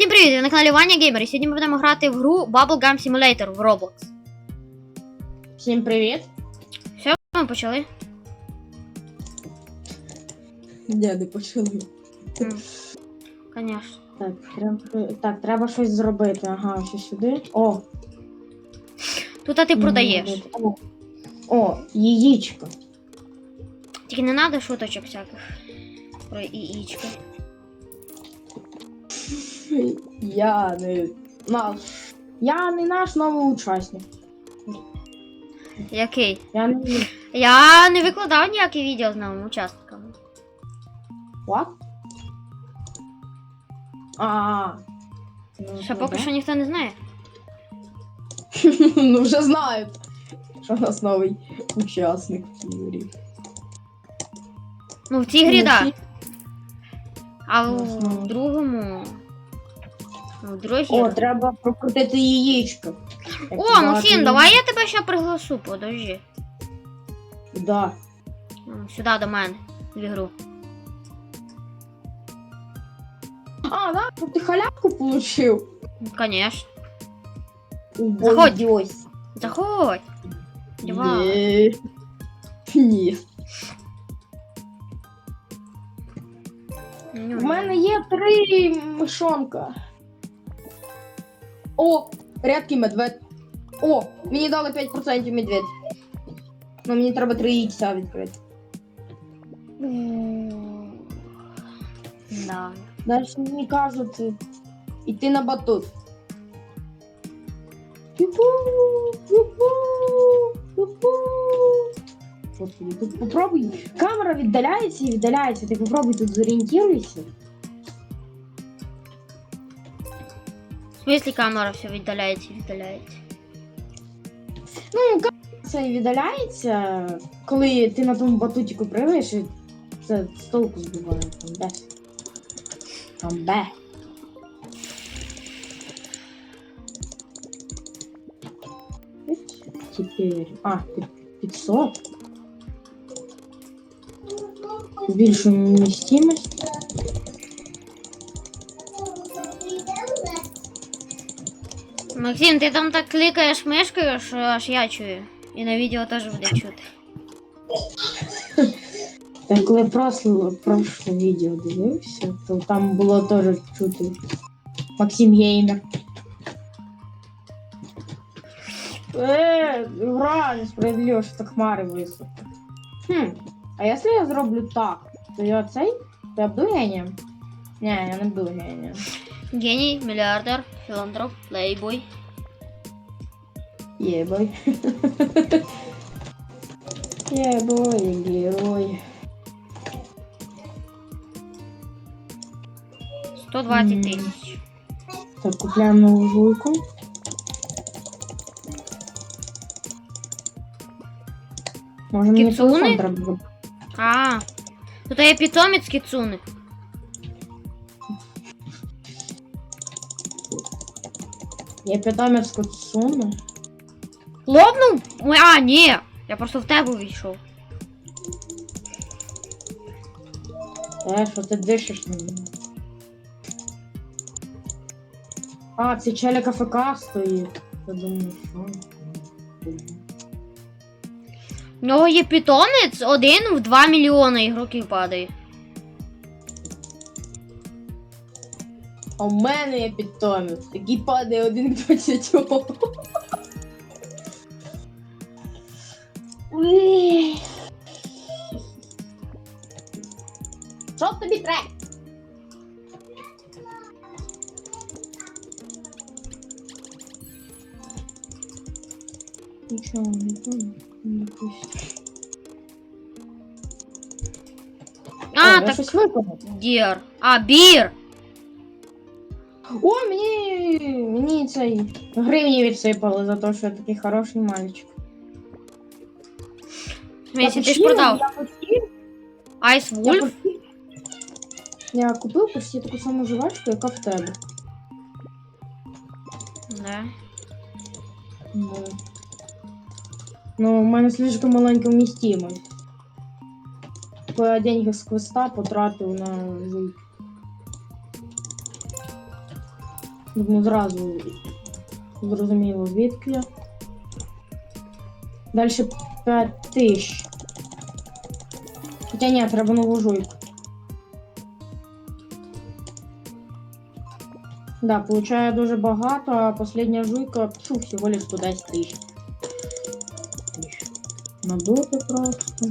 Всім привіт! Ви на каналі Ваня Геймер. І сьогодні ми будемо грати в гру Bubblegum Simulator в Roblox. Всім привіт. Все, ми почали. Ні, не почали. Звісно. Так, треба, так, треба щось зробити. Ага, ще сюди. О! Тут а ти продаєш. О, О яєчко. Тільки не треба шуточок всяких. Про яєчко. Я не наш. Я не наш новий учасник. Який? Я не. Я не викладав ніякі відео з новими учасниками. What? А. Ну, Ще поки що ніхто не знає. ну вже знають, що у нас новий учасник в цій грі. Ну, в цій грі, так. Да. А в другому. Ну. О, треба прокрутити яєчко. О, Максим, давай я тебе ще приглашу, подожди. Да. Ну, Сюди до мене, в ігру. А, да, ну ти халявку получив. Ну, Конечно. Заходь. дьось. Заходь. Давай. Є. Ні. В мене є три мишонка. О, рядкий медведь. О, мені дали 5% медведь. Ну мені треба три яйця відкрити. Да. Далі мені кажуть іти на батут. Попробуй. Камера віддаляється і віддаляється. Ти попробуй тут зорієнтуйся. В смысле камера все віддаляється і віддаляється. Ну, камера це і коли ти на тому батутіку пригаєш, і це з толку збиває. Там де. Теперь. А, 500. Збільшуємо вмістимость. Максим, ти там так кликаєш мишкою, що аж я чую. І на відео теж буде чути. Я коли прошле, прошле відео дивився, то там було теж чути Максим Геймер. Е, гра несправедливо, що так хмари високо. Хм, а якщо я зроблю так, то я цей? То я буду генієм? Ні, я не буду генієм. Геній, мільярдер, філантроп, плейбой. Єбой. Єбой, герой. 120 М. тисяч. Так, купляємо нову жуйку. Може мені Кіцуни? телефон треба буде? А, тут є питомець кіцуни. Я питомець Куцуни. Лопнув? А, ні. Я просто в тебе увійшов. Е, що ти дишиш на мене? А, це челик АФК стоїть. Я думаю, що. В нього є питомець, один в 2 мільйони ігроків падає. А у мене є питомець, який падає один к 20. Що тобі треба? Нічого не помню. не пусть. А, О, я так щось виконав. дір. А, бір. О, мені, мені цей гривні відсипали за те, що я такий хороший мальчик. Якщо ти ж продав. Я, почти- Айс я, Вульф. почти- я купив почти таку саму жвачку, яка в тебе. Да. Ну, ну мене слишком маленька вмістимость. Бо я деньги з квеста потратив на жуйку. Ну, зразу зрозуміло, звідки я. Далі 5 тисяч. Хоча ні, треба нову жуйку. Да, получаю дуже багато, а последня жуйка пшу, всього лиш 110 тисяч. Надути просто.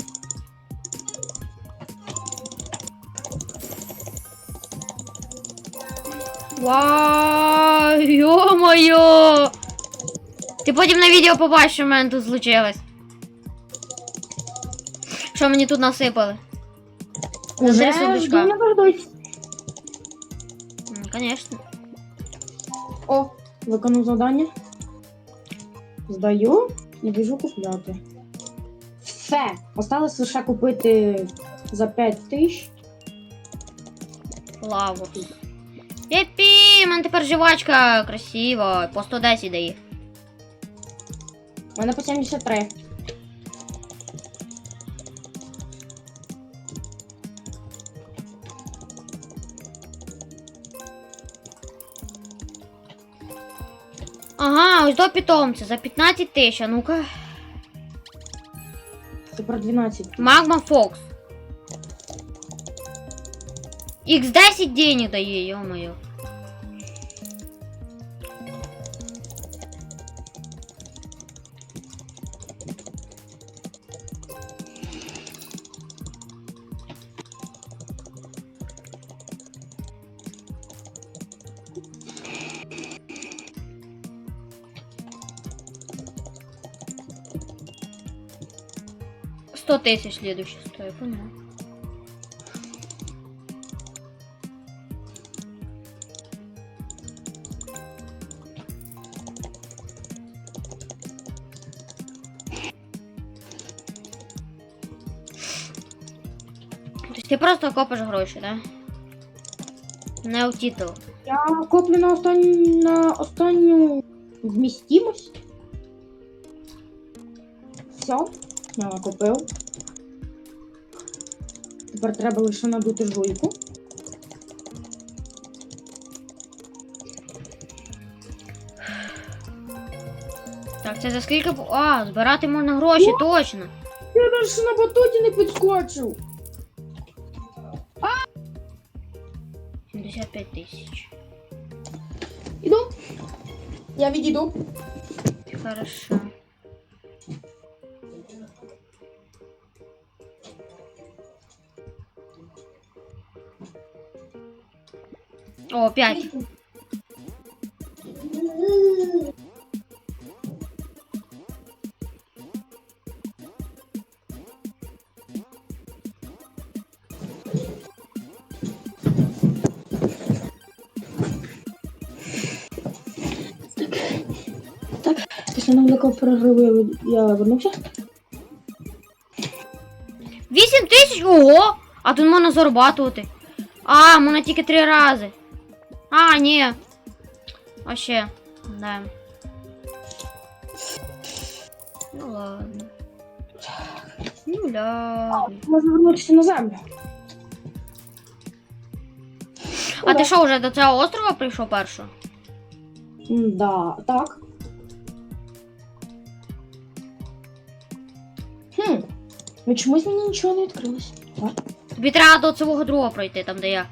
Вау, йо-моє! Ти потім на відео побачиш, що в мене тут случилось. Що мені тут насипали? Уже Три сундучка. не. Конечно. О, виконав завдання. Здаю і біжу купляти. Все. Осталось лише купити за 5 тисяч. Лаву. Єпі, в мене тепер жвачка красива, по 110 дає. У мене по 73. Ось до питомця за 15 тисяч, а ну-ка. Тепер 12. Магма Фокс. X10 денег дає, ё-моё. Сто тысяч следующий стоит, понял. Тобто ти просто копиш гроші, да? Не у титул. Я коплю на останню, на останню вмістимость. Все, я накопив. Тепер треба лише надути жуйку. Так, це за скільки. А, збирати можна гроші, точно. Я навіть на батуті не підскочив. 75 тисяч. Іду. Я відійду. Хорошо. О, 5. Після невеликого перериву я вернувся. 8 тисяч? Ого! А тут можна зарабатувати. А, можна тільки три рази. А, ні. Вообще. Да. Ну ладно. Ну ладно. Можна вернутися на землю. А ти що, вже до цього острова прийшов першого? Да, так. Хм. Ну чомусь мені нічого не відкрилось. Так. Тобі треба до цього другого пройти, там де я.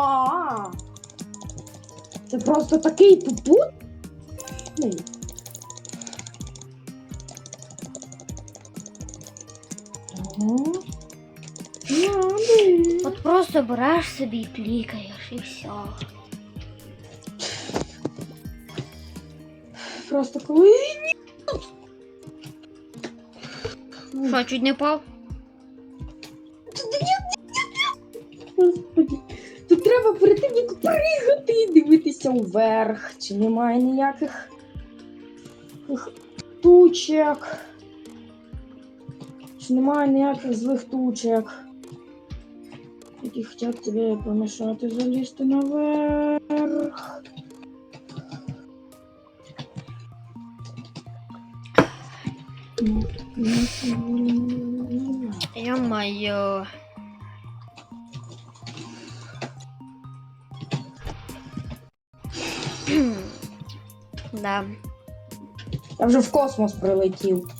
А. Це просто такий тупут? Ні. Ого. Надо. От просто береш собі і клікаєш і все. Просто коли. Що, чуть не впав? Перед тим, як дивитися вверх. Чи немає ніяких тучок. Чи немає ніяких злих тучок. Які хочуть тобі помішати залізти наверх. Ё-моё. Да. Я вже в космос прилетів.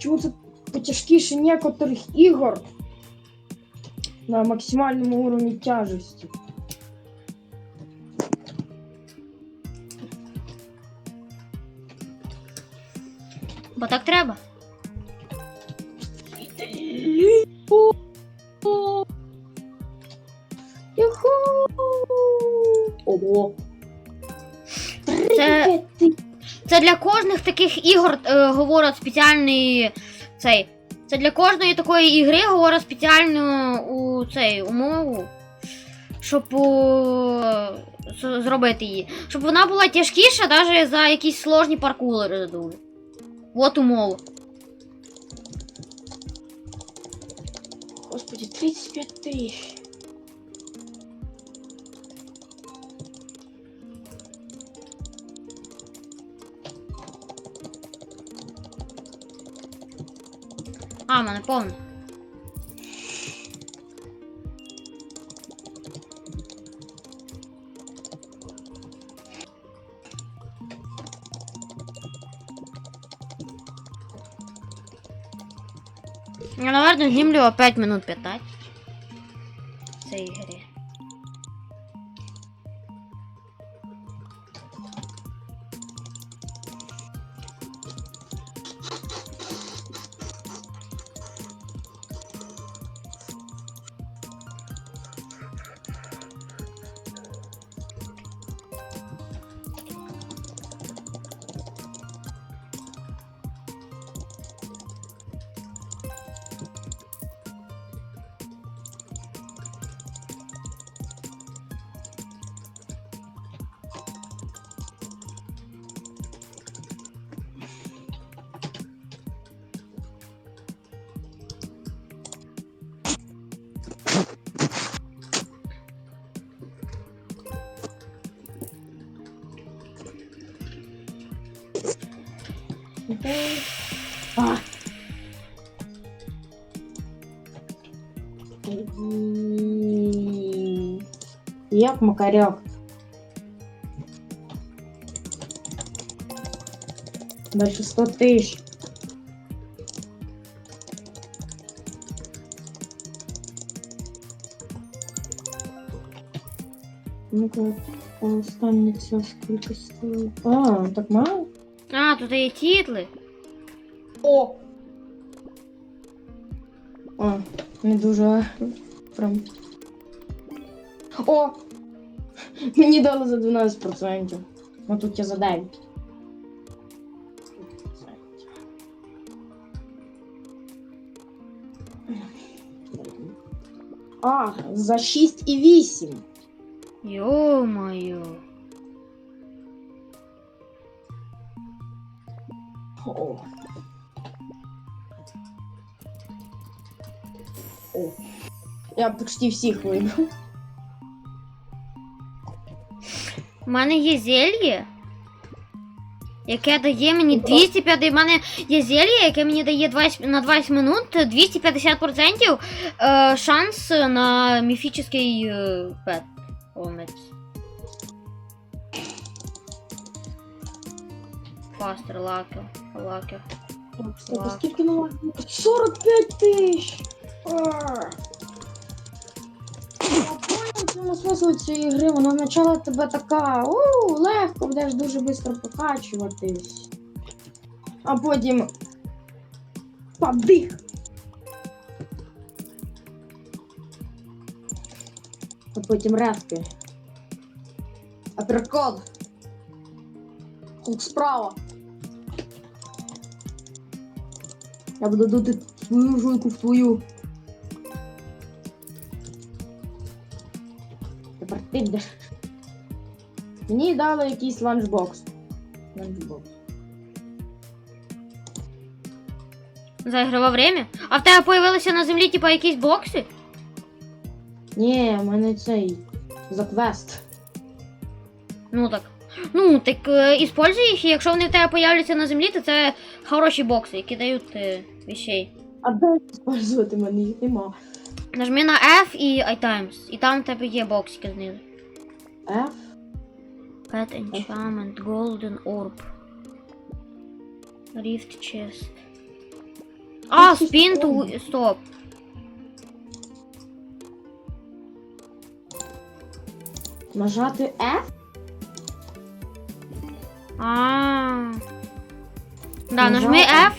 Почему це потяжкіше некоторых ігор на максимальному уровні тяжести. Бо так треба. Таких ігор е, говорять спеціальний цей. Це для кожної такої ігри говорять спеціальну у цей умову, щоб о, з- зробити її. Щоб вона була тяжкіша навіть за якісь сложні паркури. дуже. От умова. Господи, 35 тисяч. А, в мене повно. Я, наверное, знімлю опять минут 15 в цій ігрі. А. Як макарьок. Дальше 100 тысяч. Ну-ка, останнє це скільки стоїть? А, так мало? А, тут є тітли. О! О, не дуже прям. О! Мені дали за 12%. Ну тут я за 9. А, за 6,8. Йо-моє. О. О. Я почти всіх виграв. У мене є зелье, яке дає мені 250. У мене є зелье, яке мені дає 20, на 20 минут 250% е, шанс на міфічний е, пет. Омець. Фастер, лакер, лакер. Кстати, скільки на вас? 45 тисяч! А. Я в чому смисл цієї гри. Вона спочатку тебе така, у, легко, будеш дуже швидко покачуватись. А потім. Падих! А потім резки. Аперкот. Хук справа. Я буду дути свою жуйку в твою. Тепер ти йдеш. Мені дали якийсь ланчбокс. Ланчбокс. За ігрове время? А в тебе появилися на землі, типа, якісь бокси? Ні, в мене цей за квест. Ну так. Ну, так е, іспользуй їх, і якщо вони в тебе появляться на землі, то це хороші бокси, які дають е, вещей. А де використовувати мене їх нема. Нажми на F і iTimes, і там в тебе є боксики знизу. F? Pet Enchantment, Golden Orb. Rift Chest. А, Якісь Spin to... прикольні. Стоп. Нажати F? А. Да, нажми Нажала. F,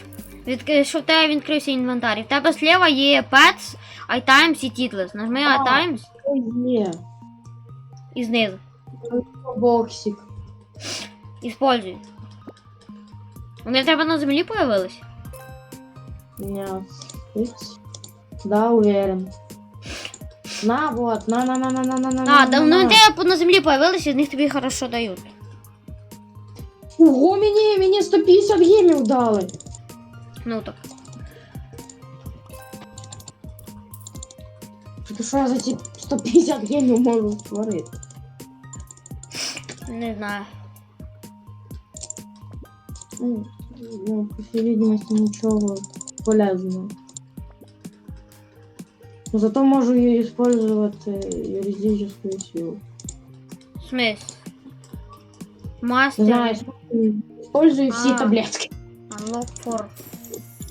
відкри... щоб в тебе відкрився інвентар. І в тебе зліва є Pets, iTimes і Titles. Нажми iTimes є. і знизу. Боксик. Іспользуй. Вони в тебе на землі появились? Есть? Да, уверен. На, вот, на, на, на, на, на, на, на. А, да, ну на. на землі появились, і них тобі хорошо дають. Ого, мені, мені 150 гемів дали. Ну так. Тільки що я за ці 150 гемів можу створити? Не знаю. Ну, ну, по всій видимості, нічого полезного. Но зато можу її использовать юридическую силу. Смис. Не Мастер. знаю, использую всі А. таблетки. Unlock for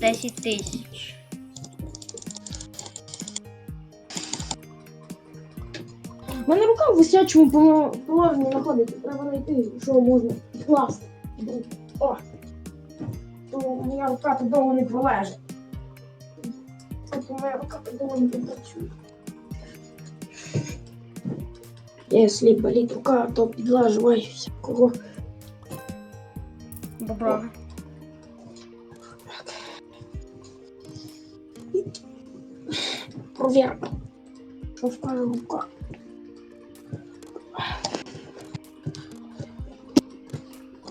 10 тисяч. У мене рука в висячому положенні знаходиться. Треба знайти, що можна класти. О! То моя рука то довго не пролежить. Тобто моя рука то довго не попрацює. Якщо болить рука, то підлаживаю всякого. Бобра. Провірка. Що вкаже рука?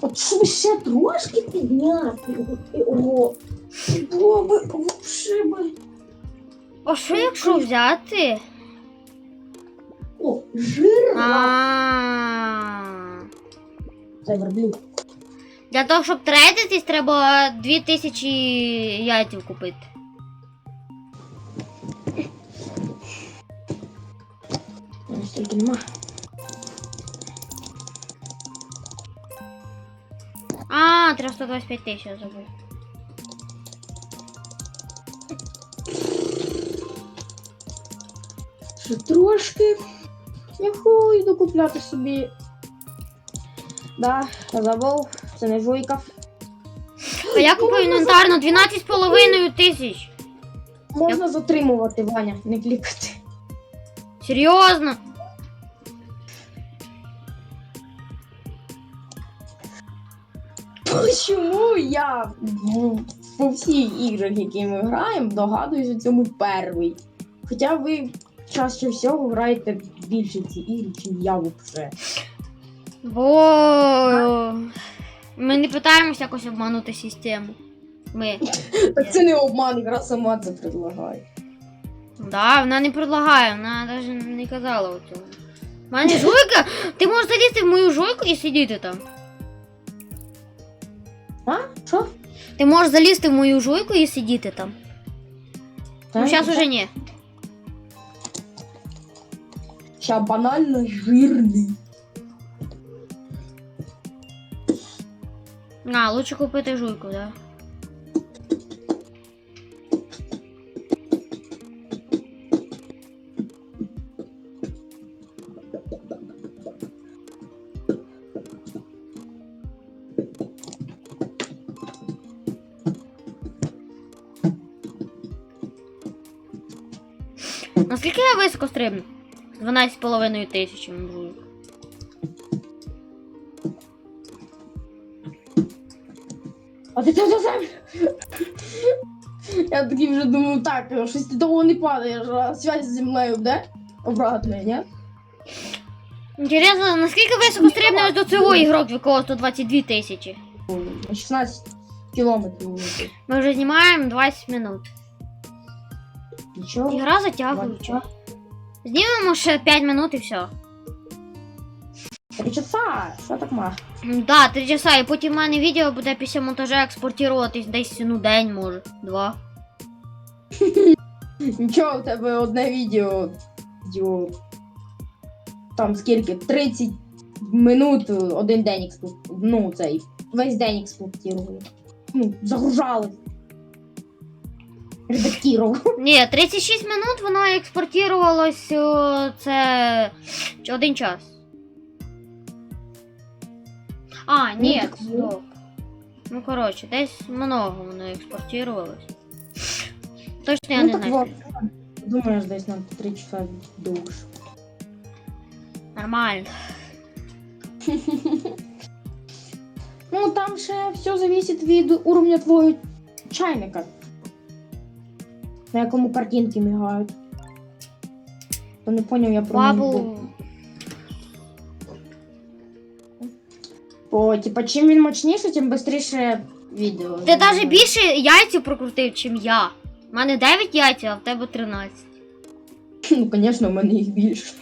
От щоб ще трошки підняти. От, Ого. Було би лучше би. А що якщо взяти? О, жирна. А. Це верблюд. Для того, щоб трейдитись, треба 2000 яйців купити. Стільки нема. А, треба 125 тисяч я забув. Ще трошки. Я йду купляти собі. Да, я забув. Це не жуйка. А я купив інвентар на 12,5 тисяч. Можна затримувати, Ваня, не клікати. Серйозно? Я по всіх іграх, які ми граємо, догадуюсь у цьому перший. Хоча ви чаще всього граєте більше ці ігри, ніж я взагалі. Бо ми не питаємося якось обманути систему. Ми. Так це не обман, гра сама це предлагає. Да, вона не предлагає, вона навіть не казала оцього. У мене жуйка, ти можеш залізти в мою жуйку і сидіти там. Що? Ти можеш залізти в мою жуйку і сидіти там. Ну, зараз уже ні. Ща банально жирний. А, лучше купити жуйку, да. Наскільки я високо стрибну? 12,5 тисяч жуйку. А ти це за землю? Я такий вже думаю, так, щось ти довго не падаєш, а связь з землею, де? Обратно, ні? Інтересно, наскільки високо стрибне ось до цього ігрок, в якого 122 тисячі? 16. кілометрів. Ми вже знімаємо 20 минут. Нічого. Ігра затягуюча. Знімемо ще 5 минут і все. Три часа, що так мало? Да, 3 часа, і потім в мене відео буде після монтажа експортуватись десь ну день, може, два. Нічого, у тебе одне відео. відео там скільки? 30 минут один день експлуат... Ну, цей. Весь день експлуатували. Ну, загружали. Редактував. Ні, 36 минут воно експортувалось о, це ч- один час. А, ні, так ну. стоп. Ну, коротше, десь много воно експортувалось. Точно я ну не знаю. вот. Думаєш, десь на 3 часа довше. Нормально. Ну, там ще все зависит від уровня твого чайника. На якому картинки мігають. То не поняв я про Бабу. О, типа, чим він мощніше, тим швидше відео. Ти навіть більше яйців прокрутив, чим я. У мене 9 яйців, а в тебе 13. Ну, звісно, в мене їх більше.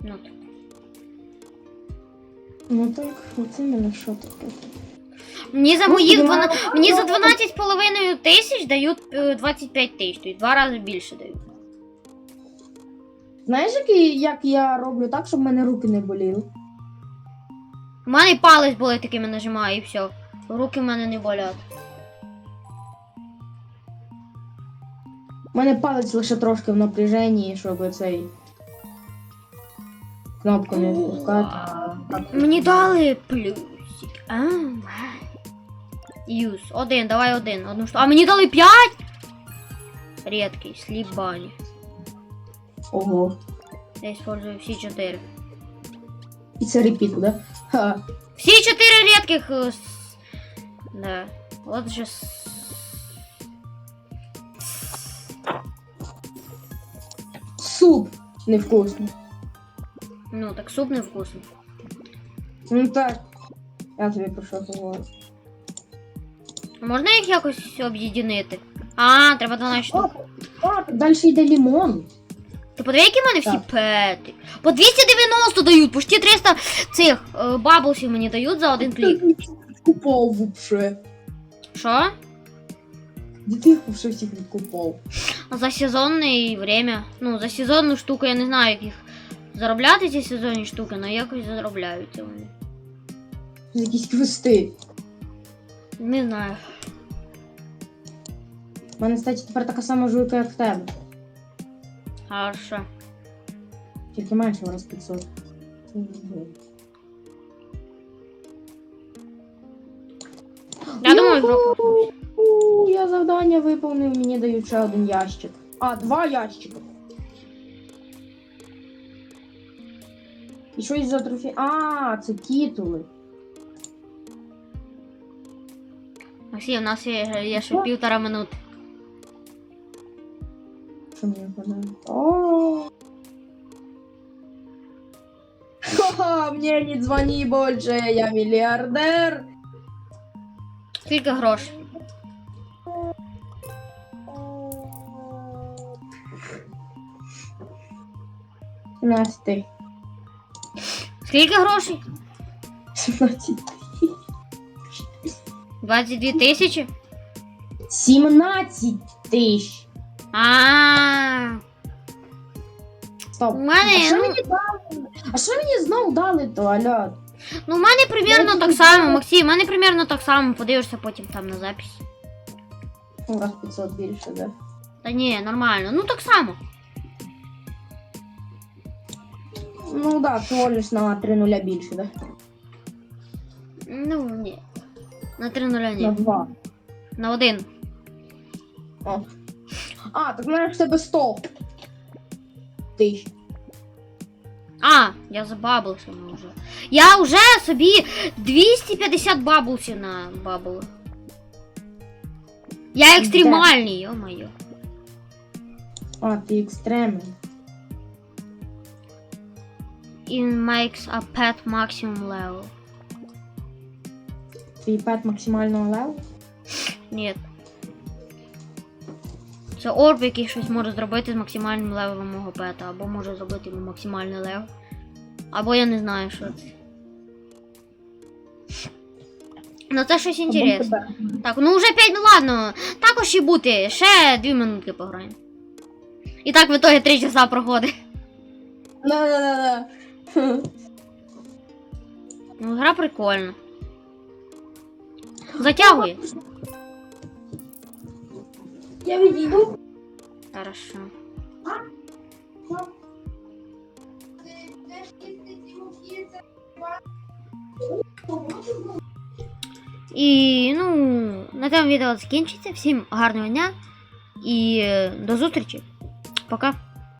Ну, так. Ну так, оце мене що таке. Мені за Ну, моїх 12, мені за 12,5 тисяч дають е, 25 тисяч, тобто два рази більше дають. Знаєш, який, як я роблю так, щоб в мене руки не боліли? У мене палець болить, такими нажимаю, і все. Руки в мене не болять. У мене палець лише трошки в напряженні, щоб цей. Кнопку не спускати. Мені дали плюсик. А, Юз. Один, давай один. Одну штуку. А мені дали 5? Редкий, сліп бані. Ого. Я использую всі 4. І це репіт, да? Ха. Всі 4 редких. е, с- Да. Вот же. с- Суп невкусний. Ну, так суп невкусний. Ну так. Я тобі про що говорю. Можна їх якось об'єднати? А, треба 12 штук. Далі йде лимон. Ти подиви, які в мене всі пети. По 290 дають, почти 300 цих е, баблсів мені дають за один клік. Купав вообще. Що? Де ти їх вообще всіх відкупав? За сезонне время. Ну, за сезонну штуку я не знаю, як їх заробляти ці сезонні штуки, але якось заробляються вони. Якісь квести. Не знаю. У мене, кстати, тепер така сама жуйка, як в тебе. Хорошо. Тільки менше раз 500. Я думаю, Я завдання виповнив, мені дають ще один ящик. А, два ящика. І щось за трофі. А, це титули. Максим, у нас є, є ще Що? півтора минути. Що мені випадає? О. Ха-ха, мне не звони больше, я миллиардер. Скільки грошей? Насти. Скільки грошей? 17. 22 тисячі? 17 тисяч. А, Стоп. У мене, а що ну- мені дали? А що мені знову дали то, алло? ну в мене примерно Я так не само, знаю. Максим, в мене примерно так само, подивишся потім там на запись. У вас 500 більше, да? Та ні, нормально. Ну так само. Ну да, всього лиш на 3 нуля більше, да? Ну, ні. На 3 нуля На ні. 2. На один. О. А, так знаєш, в тебе 100 тисяч. А, я за баблсами вже. Я вже собі 250 баблсів на бабл. Я екстремальний, йо-моє. А, ти екстремен. It makes a pet maximum level. Твій пет максимального леву? Ні. Це орб, який щось може зробити з максимальним левелом мого пета, або може зробити йому максимальний лев. Або я не знаю, що це. Ну це щось інтересне. Так, ну вже 5, ну ладно. Також і бути. Ще 2 минутки пограємо. І так в итоге 3 часа проходить. Да-да-да-да. Ну, гра прикольна. Затягує. Я відійду. Хорошо. І ну, на цьому відео закінчиться. Всім гарного дня і е, до зустрічі. Пока.